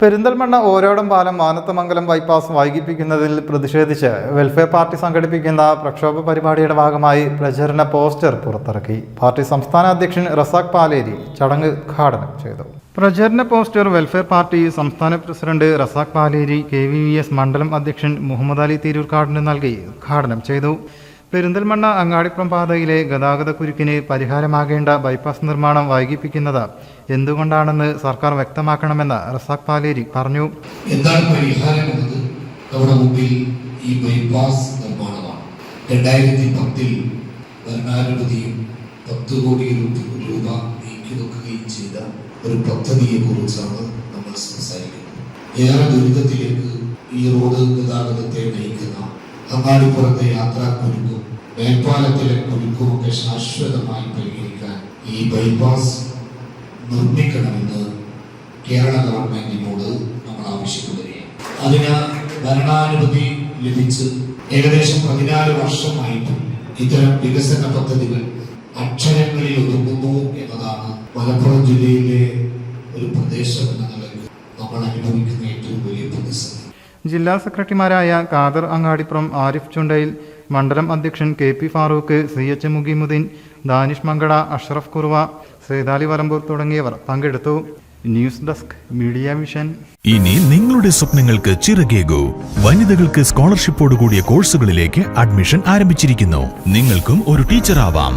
പെരിന്തൽമണ്ണ ഓരോടം പാലം മാനത്തമംഗലം ബൈപ്പാസ് വൈകിപ്പിക്കുന്നതിൽ പ്രതിഷേധിച്ച് welfare party സംഘടിപ്പിക്കുന്ന പ്രക്ഷോഭ പരിപാടിയുടെ ഭാഗമായി പ്രചരണ പോസ്റ്റർ പുറത്തിറക്കി. പാർട്ടി സംസ്ഥാന അധ്യക്ഷൻ റസാഖ് പാലേരി ചടങ്ങ് ഉദ്ഘാടനം ചെയ്തു. പ്രചരണ പോസ്റ്റർ വെൽഫെയർ പാർട്ടി സംസ്ഥാന president Razak Paleri K V V S മണ്ഡലം അധ്യക്ഷൻ മുഹമ്മദ് അലി തിരൂർക്കാടിന് നൽകി ഉദ്ഘാടനം ചെയ്തു. പെരിന്തൽമണ്ണ അങ്ങാടിപ്പുറം പാതയിലെ ഗതാഗത കുരുക്കിന് പരിഹാരമാകേണ്ട ബൈപ്പാസ് നിർമ്മാണം വൈകിപ്പിക്കുന്നത് എന്തുകൊണ്ടാണെന്ന് സർക്കാർ വ്യക്തമാക്കണമെന്ന് റസാഖ് പാലേരി പറഞ്ഞു. എന്താണ് പരിഹാരം എന്നത്? നമ്മുടെ മുമ്പിൽ ഈ ബൈപ്പാസ് നിർമ്മാണമാണ്. രണ്ടായിരത്തി പത്തിൽ ഭരണാനുമതിയും പത്ത് കോടി രൂപ രൂപ നീക്കി വെക്കുകയും ചെയ്ത ഒരു പദ്ധതിയെ കുറിച്ചാണ് നമ്മൾ സംസാരിക്കുന്നത്. ഏറെ ദുരിതത്തിലേക്ക് ഈ റോഡ് ഗതാഗതത്തെ നയിക്കുന്ന അങ്ങാടിപ്പുറത്തെ യാത്രാക്കുരുക്കും മേൽപ്പാലത്തിലെ കുരുക്കുമൊക്കെ ശാശ്വതമായി പരിഹരിക്കാൻ ഈ ബൈപ്പാസ് നിർമ്മിക്കണമെന്ന് കേരള ഗവൺമെന്റിനോട് നമ്മൾ ആവശ്യപ്പെടുകയാണ്. അതിന് ഭരണാനുമതി ലഭിച്ച് ഏകദേശം പതിനാല് വർഷമായിട്ടും ഇത്തരം വികസന പദ്ധതികൾ അക്ഷരങ്ങളിൽ ഒതുങ്ങുന്നു എന്നതാണ് മലപ്പുറം ജില്ലയിലെ ഒരു പ്രദേശം എന്ന നിലയിൽ നമ്മൾ അനുഭവിക്കുന്ന ഏറ്റവും വലിയ പ്രതിസന്ധി. ജില്ലാ സെക്രട്ടറിമാരായ ഖാദർ അങ്ങാടിപ്പുറം ആരിഫ് ചുണ്ടയിൽ മണ്ഡലം അധ്യക്ഷൻ K P Farooq C H Mugeemuddin Danish Mankada Ashraf Kurva Sethali Varampur തുടങ്ങിയവർ പങ്കെടുത്തു. News desk media mission. ഇനി നിങ്ങളുടെ സ്വപ്നങ്ങൾക്ക് ചിറകേകൂ. വനിതകൾക്ക് സ്കോളർഷിപ്പോടുകൂടിയ കോഴ്സുകളിലേക്ക് അഡ്മിഷൻ ആരംഭിച്ചിരിക്കുന്നു. നിങ്ങൾക്കും ഒരു ടീച്ചർ ആവാം